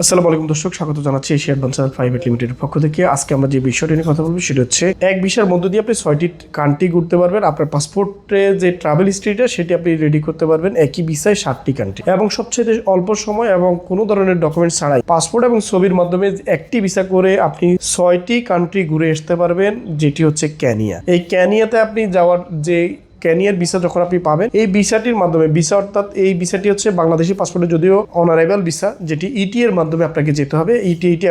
আসসালামু আলাইকুম দর্শক, স্বাগত জানাচ্ছি এশিয়া অ্যাডভান্সার প্রাইভেট লিমিটেডের পক্ষ থেকে। আজকে আমরা যে বিষয়টি নিয়ে কথা বলব সেটা হচ্ছে, এক ভিসার মধ্য দিয়ে আপনি ছয়টি কান্ট্রি ঘুরতে পারবেন, আপনার পাসপোর্টে যে ট্রাভেল হিস্ট্রিটা সেটি আপনি রেডি করতে পারবেন একই ভিসায় ষাটটি কান্ট্রি এবং সবচেয়ে অল্প সময় এবং কোনো ধরনের ডকুমেন্ট ছাড়াই পাসপোর্ট এবং ছবির মাধ্যমে একটি ভিসা করে আপনি ছয়টি কান্ট্রি ঘুরে আসতে পারবেন, যেটি হচ্ছে ক্যানিয়া এই ক্যানিয়াতে আপনি যাওয়ার যে ক্যানিয়ার ভিসা যখন আপনি পাবেন, এই ভিসাটির মাধ্যমে, ভিসা অর্থাৎ এই ভিসাটি হচ্ছে বাংলাদেশি পাসপোর্টে যদিও অনারাইভাল ভিসা যেটি ইটি এর মাধ্যমে আপনাকে যেতে হবে। E ইটি ইটি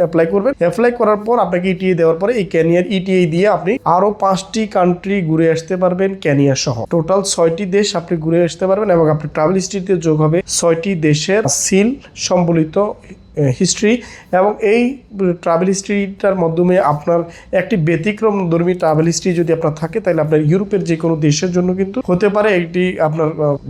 অ্যাপ্লাই করবেন। অ্যাপ্লাই করার পর আপনাকে ইটিএ দেওয়ার পরে এই ক্যানিয়ার ইটিএ দিয়ে আপনি আরও পাঁচটি কান্ট্রি ঘুরে আসতে পারবেন, ক্যানিয়া সহ। টোটাল ছয়টি দেশ আপনি ঘুরে আসতে পারবেন এবং আপনি ট্রাভেল হিস্ট্রিতে যোগ হবে ছয়টি দেশের সিল সম্বলিত হিস্ট্রি এবং এই ট্রাভেল হিস্ট্রিটার মাধ্যমে আপনার একটি ব্যতিক্রম ধর্মী ট্রাভেল হিস্ট্রি যদি আপনার থাকে, তাহলে আপনার ইউরোপের যে কোনো দেশের জন্য কিন্তু হতে পারে একটি আপনার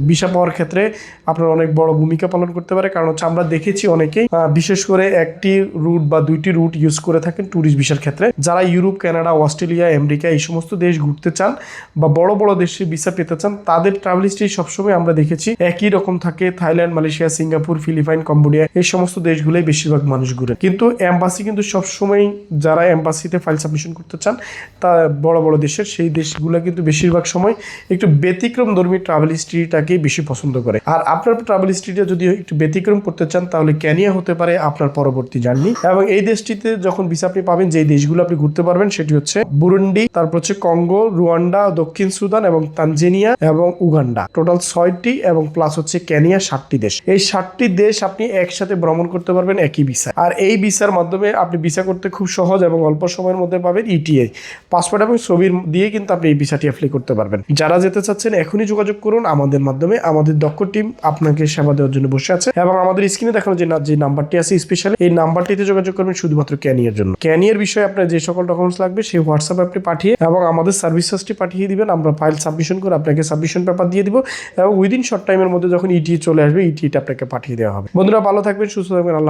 ভিসা পাওয়ার ক্ষেত্রে আপনার অনেক বড় ভূমিকা পালন করতে পারে। কারণ হচ্ছে আমরা দেখেছি অনেকেই বিশেষ করে একটি রুট বা দুইটি রুট ইউজ করে থাকেন ট্যুরিস্ট ভিসার ক্ষেত্রে। যারা ইউরোপ, কানাডা, অস্ট্রেলিয়া, আমেরিকা এই সমস্ত দেশ ঘুরতে চান বা বড় বড় দেশে ভিসা পেতে চান, তাদের ট্রাভেল হিস্ট্রি সবসময় আমরা দেখেছি একই রকম থাকে। Thailand, Malaysia, Singapore, Philippines, Cambodia এই সমস্ত দেশগুলোই বেশিরভাগ মানুষ ঘুরে। কিন্তু এম্বাসি কিন্তু সবসময় যারা এম্বাসিতে ফাইল সাবমিশন করতে চান, তা বড় বড় দেশের, সেই দেশগুলো কিন্তু বেশিরভাগ সময় একটু ব্যতিক্রম ধর্মী ট্রাভেল হিস্ট্রিটাকেই বেশি পছন্দ করে। আর আপনার ট্রাভেল হিস্ট্রিটা যদি একটু ব্যতিক্রম করতে চান, তাহলে ক্যানিয়া হতে পারে আপনার পরবর্তী জার্নি এবং এই দেশটিতে যখন ভিসা আপনি পাবেন যে দেশগুলো আপনি ঘুরতে পারবেন, সেটি হচ্ছে বুরুন্ডি তারপর হচ্ছে কঙ্গো রুয়ান্ডা দক্ষিণ সুদান এবং তানজেনিয়া এবং উগান্ডা টোটাল ছয়টি এবং প্লাস হচ্ছে ক্যানিয়া সাতটি দেশ। এই সাতটি দেশ আপনি একসাথে ভ্রমণ করতে পারবেন। একই ভিসা। আর এই ভিসার মাধ্যমে আপনি ভিসা করতে খুব সহজ এবং অল্প সময়ের মধ্যে পাবেন ইটিএ পাসপোর্ট এবং ছবির দিয়ে কিন্তু আপনি এই ভিসাটি অ্যাপ্লাই করতে পারবেন। যারা যেতে চাচ্ছেন, এখনই যোগাযোগ করুন আমাদের মাধ্যমে। আমাদের দক্ষ টিম আপনাকে সেবা দেওয়ার জন্য বসে আছে এবং আমাদের স্ক্রিনে দেখানো যে যে নাম্বারটি আছে স্পেশালি এই নাম্বারটিতে যোগাযোগ করবেন শুধুমাত্র ক্যানিয়ার জন্য। ক্যানিয়ার বিষয়ে আপনার যে সকল ডকুমেন্টস লাগবে, সেই হোয়াটসঅ্যাপে আপনি পাঠিয়ে এবং আমাদের সার্ভিস চার্জটি পাঠিয়ে দিবেন। আমরা ফাইল সাবমিশন করে আপনাকে সাবমিশন পেপার দিয়ে দিব এবং উইদিন শর্ট টাইমের মধ্যে যখন ইটি চলে আসবে ইটিটা আপনাকে পাঠিয়ে দেওয়া হবে। বন্ধুরা, ভালো থাকবেন, সুস্থ থাকবেন। আল্লাহ